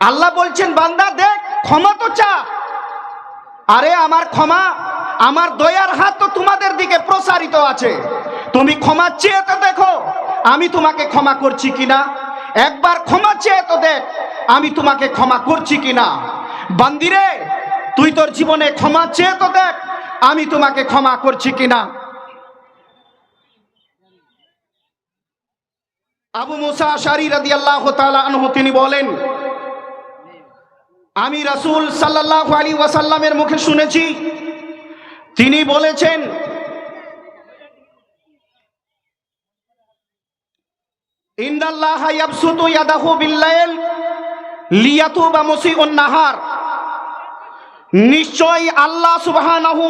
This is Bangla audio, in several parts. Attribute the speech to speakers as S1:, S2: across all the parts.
S1: আল্লাহ বলছেন, বান্দা, দেখ, ক্ষমা তো চা। আরে, আমার ক্ষমা, আমার দয়ার হাত তো তোমাদের দিকে প্রসারিত আছে। তুমি ক্ষমা চেয়ে তো দেখো, আমি তোমাকে ক্ষমা করছি কিনা। একবার ক্ষমা চেয়ে তো দেখ, আমি তোমাকে ক্ষমা করছি কিনা। বান্দিরে, তুই তোর জীবনে ক্ষমা চেয়ে তো দেখ, আমি তোমাকে ক্ষমা করছি কিনা। আবু মুসা আশারি রাদিয়াল্লাহু তাআলা আনহু, তিনি বলেন আমি রাসূল সাল্লাল্লাহু আলাইহি ওয়াসাল্লামের মুখে শুনেছি। তিনি বলেছেন ইন্দাল্লাহ নাহার। নিশ্চয়ই আল্লাহ সুবহানাহু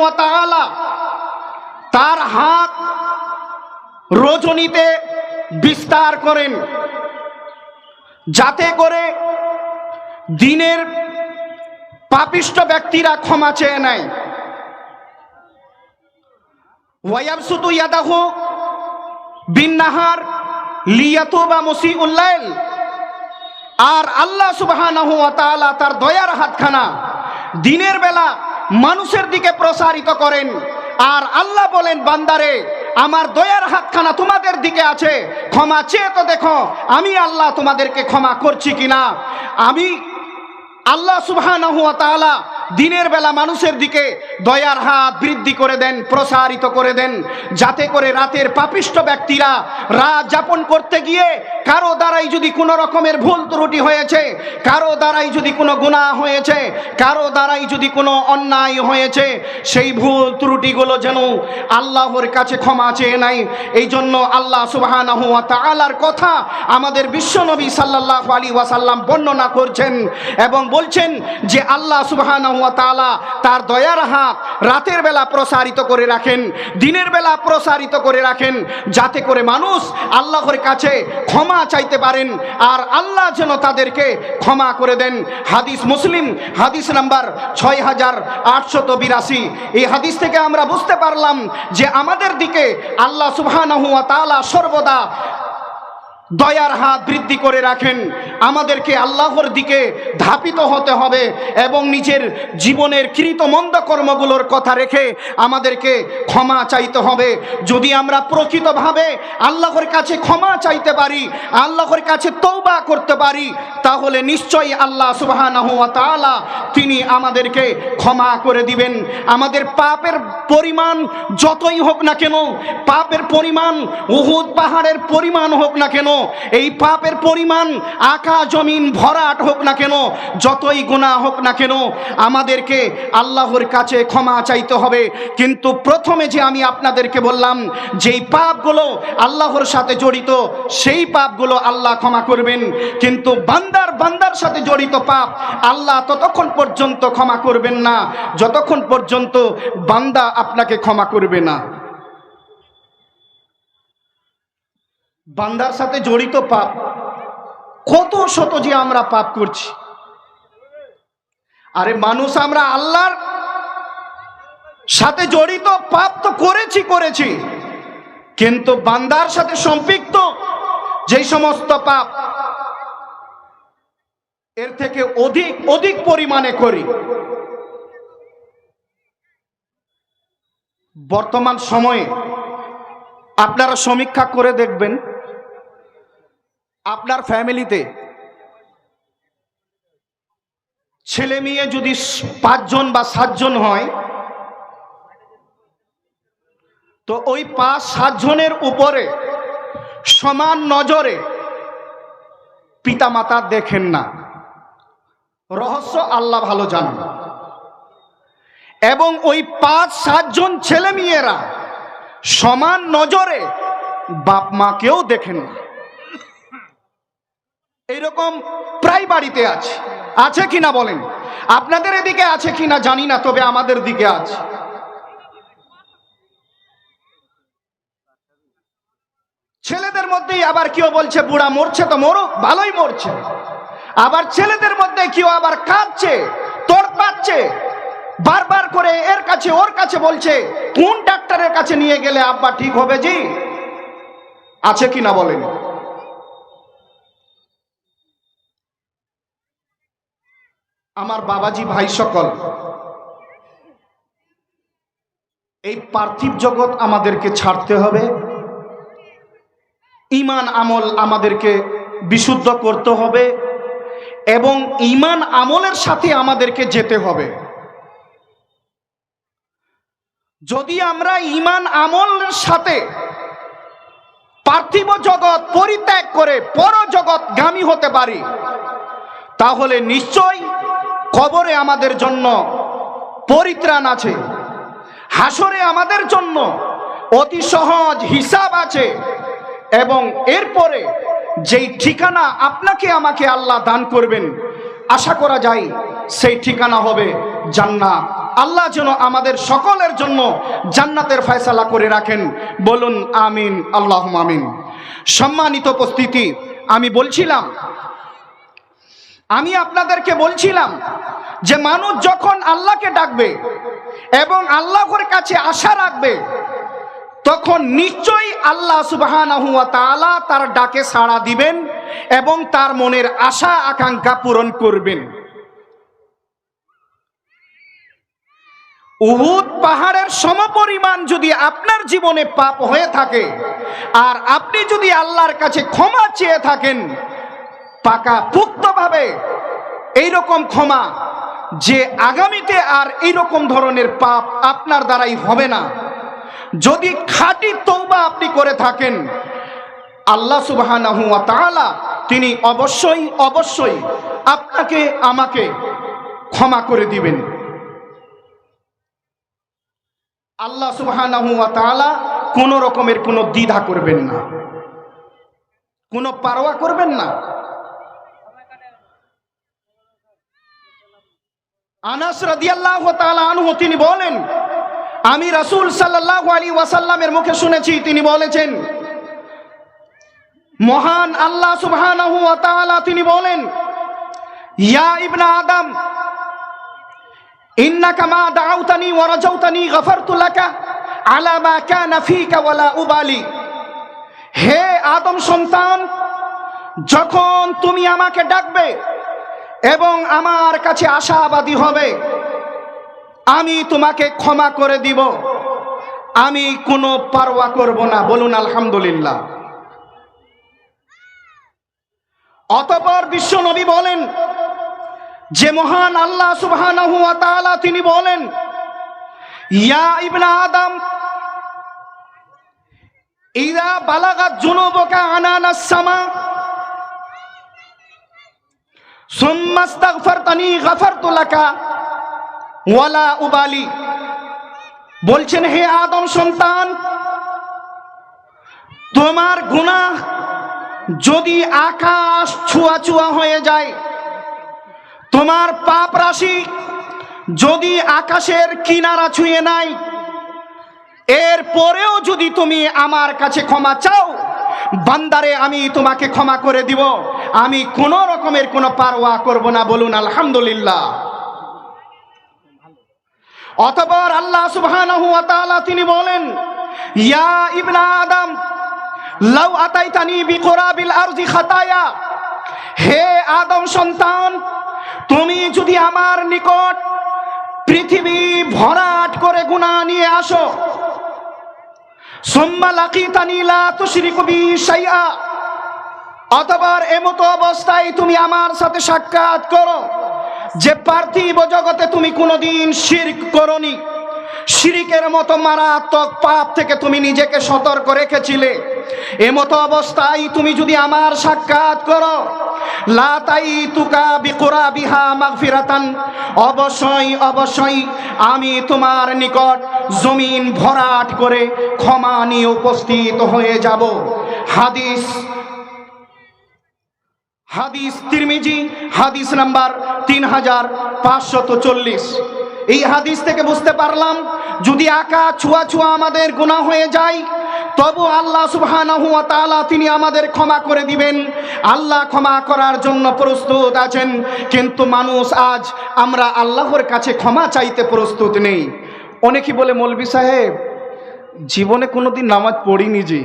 S1: তার হাত রজনীতে বিস্তার করেন, যাতে করে দিনের পাপিষ্ট ব্যক্তিরা ক্ষমা চেয়ে নেয়। ওয়াইয়াবসুতু ইয়াদাহু বিন্নাহার লিয়াতুবা মুসিউল্লাইল আর আল্লাহ সুবহানাহু ওয়া তার দয়ার হাতখানা দিনের বেলা মানুষের দিকে প্রসারিত করেন। আর আল্লাহ বলেন, বান্দারে, আমার দয়ার হাতখানা তোমাদের দিকে আছে, ক্ষমা চেয়ে তো দেখো, আমি আল্লাহ তোমাদেরকে ক্ষমা করছি কিনা? আমি আল্লাহ সুবহানাহু ওয়া দিনের বেলা মানুষের দিকে দয়ার হাত বৃদ্ধি করে দেন, প্রসারিত করে দেন, যাতে করে রাতের পাপিষ্ট ব্যক্তিরা রাত যাপন করতে গিয়ে কারও দ্বারাই যদি কোনো রকমের ভুল ত্রুটি হয়েছে, কারও দ্বারাই যদি কোনো গুনাহ হয়েছে, কারও দ্বারাই যদি কোনো অন্যায় হয়েছে, সেই ভুল ত্রুটিগুলো যেন আল্লাহর কাছে ক্ষমা চেয়ে নাই এই জন্য আল্লাহ সুবহানাহু ওয়া তাআলার কথা আমাদের বিশ্বনবী সাল্লাল্লাহু আলাইহি ওয়াসাল্লাম বর্ণনা করছেন এবং বলছেন যে আল্লাহ সুবহানাহু তার দয়ার হাত রাতের বেলা প্রসারিত করে রাখেন, দিনের বেলা প্রসারিত করে রাখেন, যাতে করে মানুষ আল্লাহর কাছে ক্ষমা চাইতে পারেন আর আল্লাহ যেন তাদেরকে ক্ষমা করে দেন। হাদিস মুসলিম, হাদিস নাম্বার ছয় হাজার আটশত বিরাশি। এই হাদিস থেকে আমরা বুঝতে পারলাম যে আমাদের দিকে আল্লাহ সুবহানাহু ওয়া তাআলা সর্বদা দয়ার হাত বৃদ্ধি করে রাখেন। আমাদেরকে আল্লাহর দিকে ধাপিত হতে হবে এবং নিজের জীবনের কৃত মন্দ কর্মগুলোর কথা রেখে আমাদেরকে ক্ষমা চাইতে হবে। যদি আমরা প্রকৃতভাবে আল্লাহর কাছে ক্ষমা চাইতে পারি, আল্লাহর কাছে তৌবা করতে পারি, তাহলে নিশ্চয়ই আল্লাহ তাআলা তিনি আমাদেরকে ক্ষমা করে দিবেন। আমাদের পাপের পরিমাণ যতই হোক না কেন, পাপের পরিমাণ, উহুদ পাহাড়ের পরিমাণ হোক না কেন এই পাপের পরিমাণ আকা জমিন ভরাট হোক না কেন, যতই গুণা হোক না কেন, আমাদেরকে আল্লাহর কাছে ক্ষমা চাইতে হবে। কিন্তু প্রথমে যে আমি আপনাদেরকে বললাম, যেই পাপগুলো আল্লাহর সাথে জড়িত, সেই পাপগুলো আল্লাহ ক্ষমা করবেন। কিন্তু বান্দার বান্দার সাথে জড়িত পাপ আল্লাহ ততক্ষণ পর্যন্ত ক্ষমা করবেন না। যতক্ষণ পর্যন্ত বান্দা আপনাকে ক্ষমা করবে না। বান্দার সাথে জড়িত পাপ। কত শত যে আমরা পাপ করছি। আরে মানুষ আমরা আল্লাহর সাথে জড়িত, পাপ তো করেছি করেছি। কিন্তু বান্দার সাথে সম্পৃক্ত যেই সমস্ত পাপ, এর থেকে অধিক অধিক পরিমাণে করি। বর্তমান সময়ে আপনারা সমীক্ষা করে দেখবেন আপনার ফ্যামিলিতে ছেলে মেয়ে যদি পাঁচজন বা সাতজন হয়, তো ওই পাঁচ সাতজনের উপরে সমান নজরে পিতামাতা দেখেন না। রহস্য আল্লাহ ভালো জানেন। এবং ওই পাঁচ সাতজন ছেলে মেয়েরা সমান নজরে বাপ মাকেও দেখেন না। এইরকম প্রায় বাড়িতে আছে। আছে কিনা বলেন? আপনাদের এদিকে আছে কিনা জানি না, তবে আমাদের দিকে আছে। ছেলেদের মধ্যেই আবার কেউ বলছে, বুড়া মরছে তো মরুক, ভালোই মরছে। আবার ছেলেদের মধ্যে কেউ আবার কাঁদছে তোর পাচ্ছে বারবার করে এর কাছে, ওর কাছে বলছে, কোন ডাক্তারের কাছে নিয়ে গেলে আব্বা ঠিক হবে জি? আছে কিনা বলেন? আমার বাবাজি ভাই সকল, এই পার্থিব জগৎ আমাদেরকে ছাড়তে হবে, ইমান আমল আমাদেরকে বিশুদ্ধ করতে হবে, এবং ইমান আমলের সাথে আমাদেরকে যেতে হবে। যদি আমরা ইমান আমলের সাথে পার্থিব জগৎ পরিত্যাগ করে পর জগৎ গামী হতে পারি, তাহলে নিশ্চয় কবরে আমাদের জন্য পরিত্রাণ আছে, হাসরে আমাদের জন্য অতি সহজ হিসাব আছে এবং এরপরে যেই ঠিকানা আপনাকে আমাকে আল্লাহ দান করবেন, আশা করা যায় সেই ঠিকানা হবে জান্নাত। আল্লাহ যেন আমাদের সকলের জন্য জান্নাতের ফয়সালা করে রাখেন। বলুন, আমিন আল্লাহ আমিন। সম্মানিত উপস্থিতি, আমি বলছিলাম আমি আপনাদেরকে বলছিলাম যে মানুষ যখন আল্লাহকে ডাকবে এবং আল্লাহর কাছে আশা রাখবে, তখন নিশ্চয়ই আল্লাহ ওয়া তার ডাকে সাড়া দিবেন এবং তার মনের আশা, আকাঙ্ক্ষা পূরণ করবেন। উহুদ পাহাড়ের সমপরিমাণ যদি আপনার জীবনে পাপ হয়ে থাকে, আর আপনি যদি আল্লাহর কাছে ক্ষমা চেয়ে থাকেন পাকা পুক্তভাবে এইরকম ক্ষমা যে আগামীতে আর এইরকম ধরনের পাপ আপনার দ্বারাই হবে না। যদি খাঁটি তৌবা আপনি করে থাকেন, আল্লাহ সুবহানাহু তিনি অবশ্যই অবশ্যই আপনাকে, আমাকে ক্ষমা করে দিবেন। আল্লাহ সুবহানাহু তাআলা কোনো রকমের কোনো দ্বিধা করবেন না। কোনো পারোয়া করবেন না। আনাস রাদিয়াল্লাহু আনহু, তিনি বলেন, আমি রাসূল সাল্লাল্লাহু আলাইহি ওয়াসাল্লামের মুখে শুনেছি, তিনি বলেছেন, মহান আল্লাহ তাআলা, তিনি বলেন, ইয়া ইবনা আদম, ইন্নাকা মা দাউতানি ওয়া রাজাউতানি গফারতু লাকা আলা মা কানা ফিকা ওয়ালা উবালি। হে আদম সন্তান, যখন তুমি আমাকে ডাকবে এবং আমার কাছে আশাবাদী হবে। আমি তোমাকে ক্ষমা করে দিব। আমি কোনো পারোয়া করব না। বলুন, আলহামদুলিল্লাহ। অতপর বিশ্ব নবী বলেন, যে মহান আল্লাহ তাআলা তিনি বলেন, ইয়া ইবনা আদম, ইদা বালাগাত জুনুবুকা আনানাস সামা সুম্মা আস্তাগফারতানি গাফারতু লাকা ওয়ালা উবালি। বলছেন, হে আদম সন্তান, তোমার গুনাহ যদি আকাশ ছুয়া ছুয়া হয়ে যায়, তোমার পাপ রাশি যদি আকাশের কিনারা ছুঁয়ে নাই এর পরেও যদি তুমি আমার কাছে ক্ষমা চাও বান্দারে, আমি তোমাকে ক্ষমা করে দিব। আমি কোনো রকমের কোনো পারোয়া করব না, বলুন আলহামদুলিল্লাহ। অতপর আল্লাহ সুবহানাহু ওয়া তিনি বলেন, ইয়া ইবনা আদম, লাউ আতাইতানি বিকুরাবিল আরজি খাতায়া। হে আদম সন্তান, তুমি যদি আমার নিকট পৃথিবী ভরাট করে গুনাহ নিয়ে আসো অতবার এমতো অবস্থায় তুমি আমার সাথে সাক্ষাৎ করো। যে পার্থিব জগতে তুমি কোনোদিন শির করনি। শিরিকের মতো মারাত্মক পাপ থেকে তুমি নিজেকে সতর্ক রেখেছিলে। এমতো অবস্থায় তুমি যদি আমার সাক্ষাৎ করো লাতাই তুকা বিকুরা বিহা মাগফিরাতান, অবশ্যই অবশ্যই আমি তোমার নিকট জমিন ভরাট করে ক্ষমা নিয়ে উপস্থিত হয়ে যাব। হাদিস হাদিস তিরমিজি, হাদিস নাম্বার তিন হাজার পাঁচশত চল্লিশ। এই হাদিস থেকে বুঝতে পারলাম, যদি আকা ছুয়া ছুয়া আমাদের গুণা হয়ে যায়, তবু আল্লাহ সুবহানাহু ওয়া তাআলা তিনি আমাদের ক্ষমা করে দিবেন। আল্লাহ ক্ষমা করার জন্য প্রস্তুত আছেন, কিন্তু মানুষ আজ আমরা আল্লাহর কাছে ক্ষমা চাইতে প্রস্তুত নেই। অনেকেই বলে মৌলবি সাহেব, জীবনে কোনোদিন নামাজ পড়িনি যে,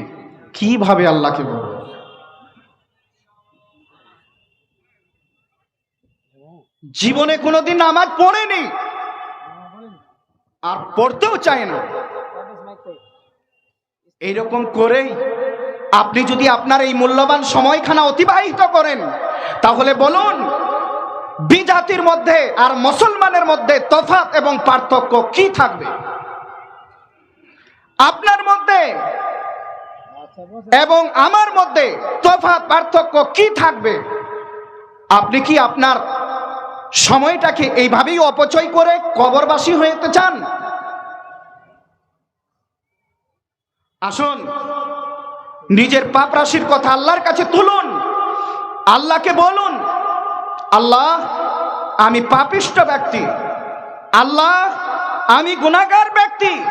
S1: কীভাবে আল্লাহকে বলব? জীবনে কোনোদিন নামাজ পড়েনি। আর পড়তেও চায় না। এইরকম করেই আপনি যদি আপনার এই মূল্যবান সময়খানা অতিবাহিত করেন, তাহলে বলুন, বিজাতির মধ্যে আর মুসলমানের মধ্যে তফাৎ এবং পার্থক্য কি থাকবে? আপনার মধ্যে এবং আমার মধ্যে তফাৎ পার্থক্য কি থাকবে? আপনি কি আপনার সময়টাকে এইভাবেই অপচয় করে কবরবাসী হতে চান? আসুন, নিজের পাপ রাশির কথা আল্লাহর কাছে তুলুন। আল্লাহকে বলুন, আল্লাহ, আমি পাপিষ্ট ব্যক্তি। আল্লাহ, আমি গুণাগার ব্যক্তি।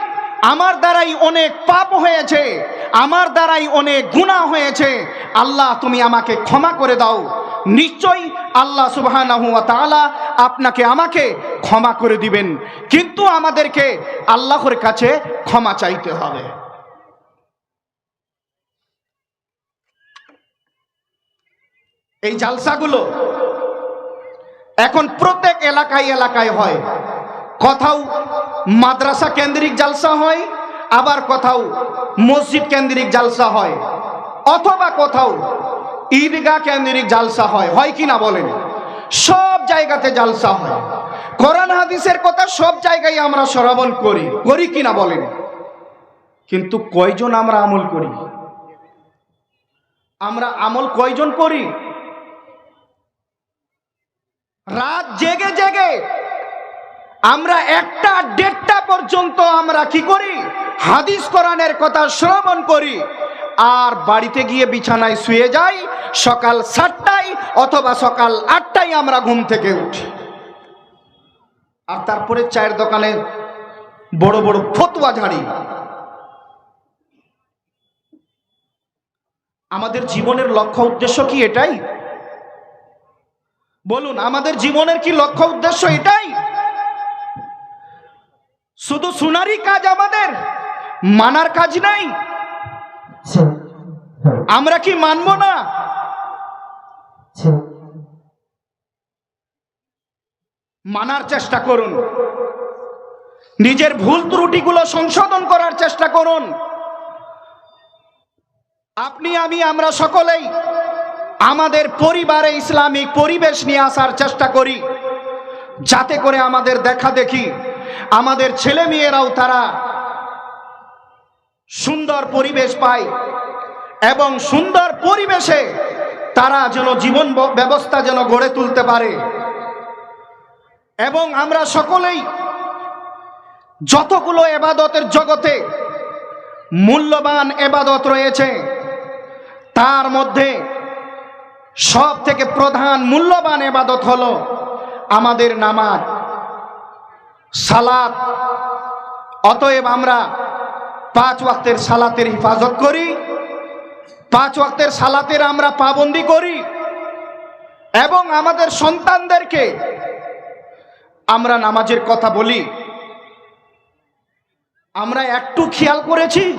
S1: আমার দ্বারাই অনেক পাপ হয়েছে। আমার দ্বারাই অনেক গুণা হয়েছে। আল্লাহ, তুমি আমাকে ক্ষমা করে দাও। নিশ্চয়ই আল্লাহ তাআলা আপনাকে, আমাকে ক্ষমা করে দিবেন। কিন্তু আমাদেরকে আল্লাহর কাছে ক্ষমা চাইতে হবে। এই জালসাগুলো এখন প্রত্যেক এলাকায় এলাকায় হয়। কোথাও মাদ্রাসা কেন্দ্রিক জালসা হয়, আবার কোথাও মসজিদ কেন্দ্রিক জালসা হয়। অথবা কোথাও ঈদগাহ কেন্দ্রিক জালসা হয় হয় কি না বলেন? সব জায়গাতে জালসা হয়। কোরআন হাদিসের কথা সব জায়গায় আমরা শ্রবণ করি করি কি না বলেন? কিন্তু কয়জন আমরা আমল করি? আমরা আমল কয়জন করি? রাত জেগে জেগে। আমরা একটা দেড়টা পর্যন্ত আমরা কি করি? হাদিস কোরআনের কথা শ্রবণ করি। আর বাড়িতে গিয়ে বিছানায় শুয়ে যাই, সকাল সাতটায় অথবা সকাল আটটায় আমরা ঘুম থেকে উঠি। আর তারপরে চায়ের দোকানে বড় বড় ফতুয়া ঝাড়ি। আমাদের জীবনের লক্ষ্য উদ্দেশ্য কি এটাই? বলুন, আমাদের জীবনের কি লক্ষ্য উদ্দেশ্য এটাই? শুধু শোনারই কাজ আমাদের, মানার কাজ নাই। আমরা কি মানব না? মানার চেষ্টা করুন। নিজের ভুল ত্রুটিগুলো সংশোধন করার চেষ্টা করুন। আপনি আমি আমরা সকলেই আমাদের পরিবারে ইসলামিক পরিবেশ নিয়ে আসার চেষ্টা করি। যাতে করে আমাদের দেখা দেখি আমাদের ছেলে মেয়েরাও তারা সুন্দর পরিবেশ পায় এবং সুন্দর পরিবেশে তারা যেন জীবন ব্যবস্থা যেন গড়ে তুলতে পারে। এবং আমরা সকলেই যতগুলো এবাদতের জগতে মূল্যবান এবাদত রয়েছে, তার মধ্যে সব থেকে প্রধান মূল্যবান এবাদত হল আমাদের নামাজ, সালাত। অতএব আমরা পাঁচ ওয়াক্তের সালাতের হেফাজত করি। পাঁচ ওয়াক্তের সালাতের আমরা পাবন্দি করি। এবং আমাদের সন্তানদেরকে আমরা নামাজের কথা বলি। আমরা একটু খেয়াল করেছি।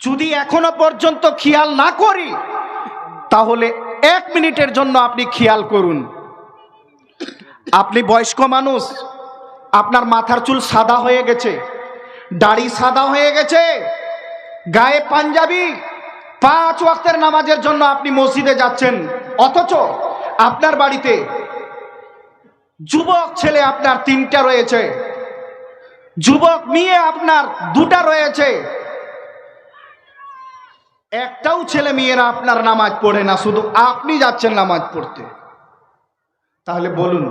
S1: যদি এখনও পর্যন্ত খেয়াল না করি, তাহলে এক মিনিটের জন্য আপনি খেয়াল করুন। আপনি বয়স্ক মানুষ, আপনার মাথার চুল সাদা হয়ে গেছে। দাড়ি সাদা হয়ে গেছে, গায়ে পাঞ্জাবি। পাঁচ ওয়াক্তের নামাজের জন্য আপনি মসজিদে যাচ্ছেন। অথচ আপনার বাড়িতে যুবক ছেলে আপনার তিনটা রয়েছে। যুবক মেয়ে আপনার দুটা রয়েছে। একটাও ছেলে মেয়েরা আপনার নামাজ পড়ে না, শুধু আপনি যাচ্ছেন নামাজ পড়তে। তাহলে বলুন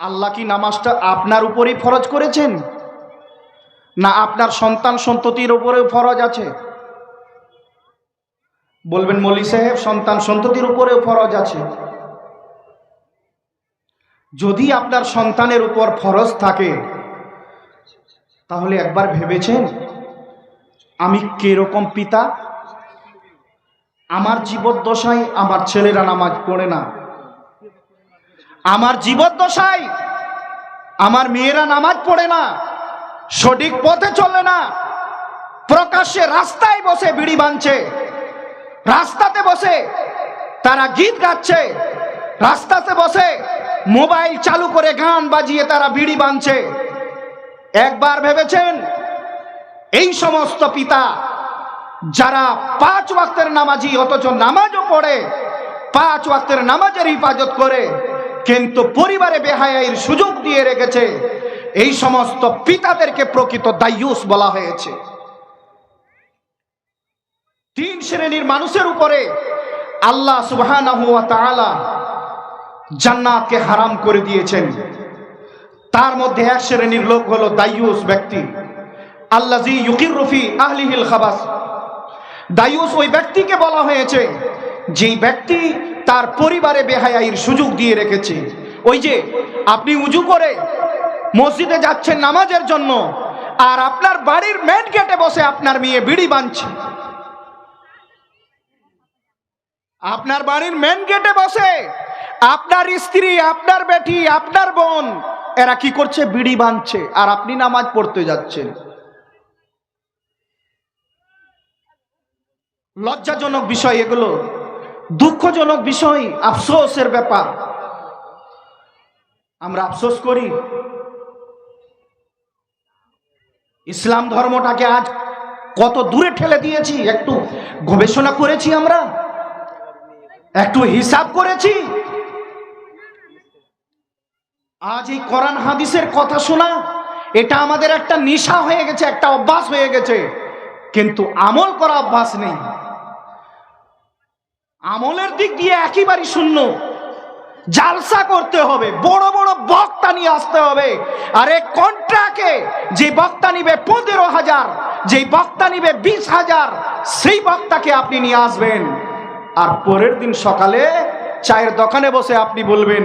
S1: আল্লাহ কি নামাজটা আপনার উপরেই ফরজ করেছেন? না আপনার সন্তান সন্ততির উপরেও ফরজ আছে? বলবেন মলি সাহেব, সন্তান সন্ততির উপরেও ফরজ আছে। যদি আপনার সন্তানের উপর ফরজ থাকে, তাহলে একবার ভেবেছেন আমি কীরকম পিতা? আমার জীবদ্দশায় আমার ছেলেরা নামাজ পড়ে না। আমার জীবদ্দশায় আমার মেয়েরা নামাজ পড়ে না, সঠিক পথে চলে না, প্রকাশ্যে রাস্তায় বসে বিড়ি বাঁধছে রাস্তাতে বসে তারা গীত গাচ্ছে, রাস্তাতে বসে মোবাইল চালু করে গান বাজিয়ে তারা বিড়ি বাঁধছে একবার ভেবেছেন, এই সমস্ত পিতা যারা পাঁচ ওয়াক্তের নামাজি, অথচ নামাজও পড়ে, পাঁচ ওয়াক্তের নামাজের হিফাজত করে কিন্তু পরিবারে বেহায়ের সুযোগ দিয়ে রেখেছে। এই সমস্ত পিতাদেরকে প্রকৃত দায়ুস বলা হয়েছে। তিন শ্রেণির মানুষের উপরে আল্লাহ তাআলা জান্নাতকে হারাম করে দিয়েছেন। তার মধ্যে এক শ্রেণির লোক হলো দায়ুস ব্যক্তি। আল্লাজি ইউকির রফি আহলিহিল খাবাস। দায়ুস ওই ব্যক্তিকে বলা হয়েছে, যেই ব্যক্তি তার পরিবারে বেহায়াইর সুযোগ দিয়ে রেখেছে। ওই যে আপনি উজু করে মসজিদে যাচ্ছেন নামাজের জন্য, আর আপনার বাড়ির মেন গেটে বসে আপনার মেয়ে বিড়ি বাঁধছে আপনার বাড়ির মেন গেটে বসে আপনার স্ত্রী, আপনার বেটি, আপনার বোন, এরা কি করছে? বিড়ি বাঁধছে আর আপনি নামাজ পড়তে যাচ্ছেন। লজ্জাজনক বিষয় এগুলো। দুঃখজনক বিষয়, আফসোসের ব্যাপার। আমরা আফসোস করি। ইসলাম ধর্মটাকে আজ কত দূরে ঠেলে দিয়েছি, একটু গবেষণা করেছি আমরা, একটু হিসাব করেছি। আজ এই কোরআন হাদিসের কথা শোনা, এটা আমাদের একটা নেশা হয়ে গেছে, একটা অভ্যাস হয়ে গেছে, কিন্তু আমল করা অভ্যাস নেই। আমলের দিক দিয়ে একেবারেই শূন্য। জালসা করতে হবে, বড় বড় বক্তা নিয়ে আসতে হবে। আরে কন্ট্রাকে যে বক্তা নিবে পনেরো হাজার যে বক্তা নিবে বিশ হাজার, সেই বক্তাকে আপনি নিয়ে আসবেন। আর পরের দিন সকালে চায়ের দোকানে বসে আপনি বলবেন,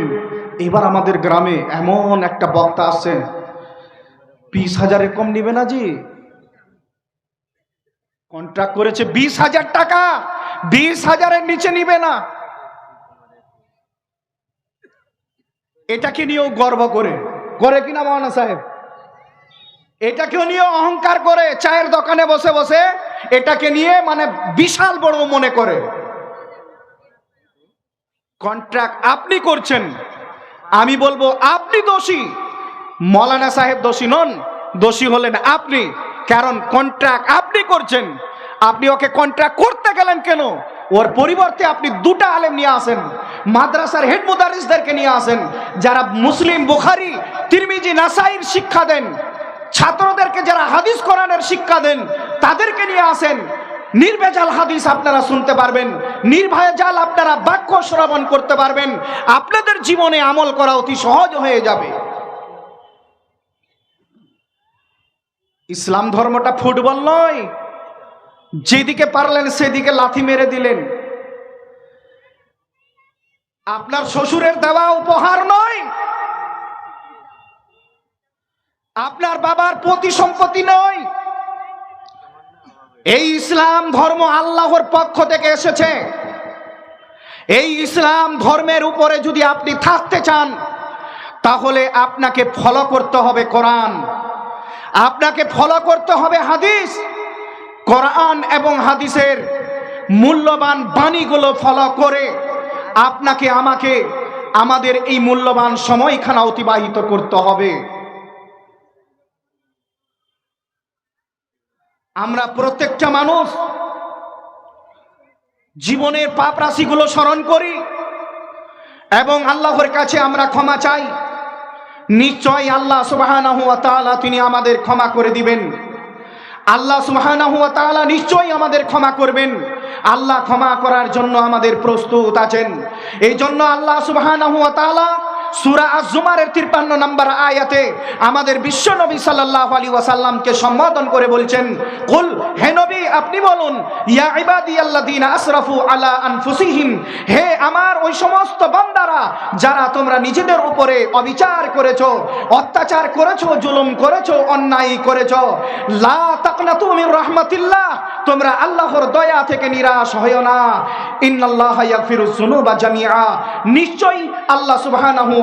S1: এবার আমাদের গ্রামে এমন একটা বক্তা আসছেন বিশ হাজারের কম নিবে না জি? কন্ট্রাক্ট করেছে বিশ হাজার টাকা। বিশ হাজারের নিচে নিবে না। এটাকে নিয়েও গর্ব করে। করে কিনা মাওনা সাহেব? এটাকেও নিয়ে অহংকার করে, চায়ের দোকানে বসে বসে এটাকে নিয়ে মানে বিশাল বড় মনে করে। কন্ট্রাক্ট আপনি করছেন। আমি বলব আপনি দোষী। মৌলানা সাহেব দোষী নন, দোষী হলেন আপনি। কারণ কন্ট্রাক্ট আপনি করছেন। আপনি ওকে কন্ট্রাক্ট করতে গেলেন কেন? ওর পরিবর্তে আপনি দুটা আলেম নিয়ে আসেন। মাদ্রাসার হেড মুদারিসদেরকে নিয়ে আসেন। যারা মুসলিম, বুখারি, তিরমিজি, নাসাইর শিক্ষা দেন। ছাত্রদেরকে যারা হাদিস কোরআনের শিক্ষা দেন, তাদেরকে নিয়ে আসেন। নির্ভেজাল হাদিস আপনারা শুনতে পারবেন। নির্ভেজাল আপনারা বাক্য শ্রবণ করতে পারবেন। আপনাদের জীবনে আমল করা অতি সহজ হয়ে যাবে। ইসলাম ধর্মটা ফুটবল নয়। যেদিকে পারলেন, সেদিকে লাথি মেরে দিলেন। আপনার শ্বশুরের দেওয়া উপহার নয়। আপনার বাবার প্রতি সম্পত্তি নয়। এই ইসলাম ধর্ম আল্লাহর পক্ষ থেকে এসেছে। এই ইসলাম ধর্মের উপরে যদি আপনি থাকতে চান, তাহলে আপনাকে ফলো করতে হবে কোরআন। আপনাকে ফলো করতে হবে হাদিস। কোরআন এবং হাদিসের মূল্যবান বাণীগুলো ফলো করে আপনাকে, আমাকে, আমাদের এই মূল্যবান সময়খানা অতিবাহিত করতে হবে। আমরা প্রত্যেকটা মানুষ জীবনের পাপ রাশিগুলো স্মরণ করি এবং আল্লাহর কাছে আমরা ক্ষমা চাই। নিশ্চয় আল্লাহ তাআলা তিনি আমাদের ক্ষমা করে দিবেন। আল্লাহ তাআলা নিশ্চয়ই আমাদের ক্ষমা করবেন। আল্লাহ ক্ষমা করার জন্য আমাদের প্রস্তুত আছেন। এই জন্য আল্লাহ সুবাহানা তাআলা সূরা আজ-জুমারের 53 নম্বর আয়াতে আমাদের বিশ্ব নবী সাল্লাল্লাহু আলাইহি ওয়াসাল্লামকে সম্বোধন করে বলছেন, কুল, হে নবী, আপনি বলুন, ইয়া ইবাদিয়াল্লাযিনা আসরাফু আলা আনফুসিহিম, হে আমার ওই সমস্ত বান্দারা যারা তোমরা নিজেদের উপরে অবিচার করেছ, অত্যাচার করেছ, জুলুম করেছ, অন্যায় করেছ, লা তাকনাতু মির রাহমাতিল্লাহ, তোমরা আল্লাহর দয়া থেকে নিরাশ হইও না। ইন্নাল্লাহ ইয়াগফিরুজ যুনুবা জামিআ। নিশ্চয়ই আল্লাহ সুবহানাহু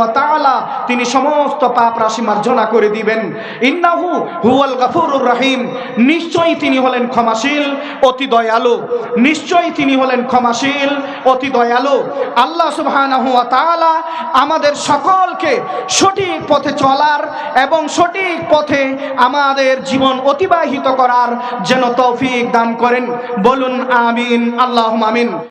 S1: তিনি সমস্ত পাপ রাশি মার্জনা করে দিবেন। ইন্নাহু হুয়াল গাফুরুর রাহিম। নিশ্চয়ই তিনি হলেন ক্ষমাশীল, অতি দয়ালু। নিশ্চয়ই তিনি হলেন ক্ষমাশীল, অতি দয়ালু। আল্লাহ সুবহানাহু ওয়া তাআলা আমাদের সকলকে সঠিক পথে চলার এবং সঠিক পথে আমাদের জীবন অতিবাহিত করার যেন তৌফিক দান করেন। বলুন, আমিন আল্লাহ আমিন।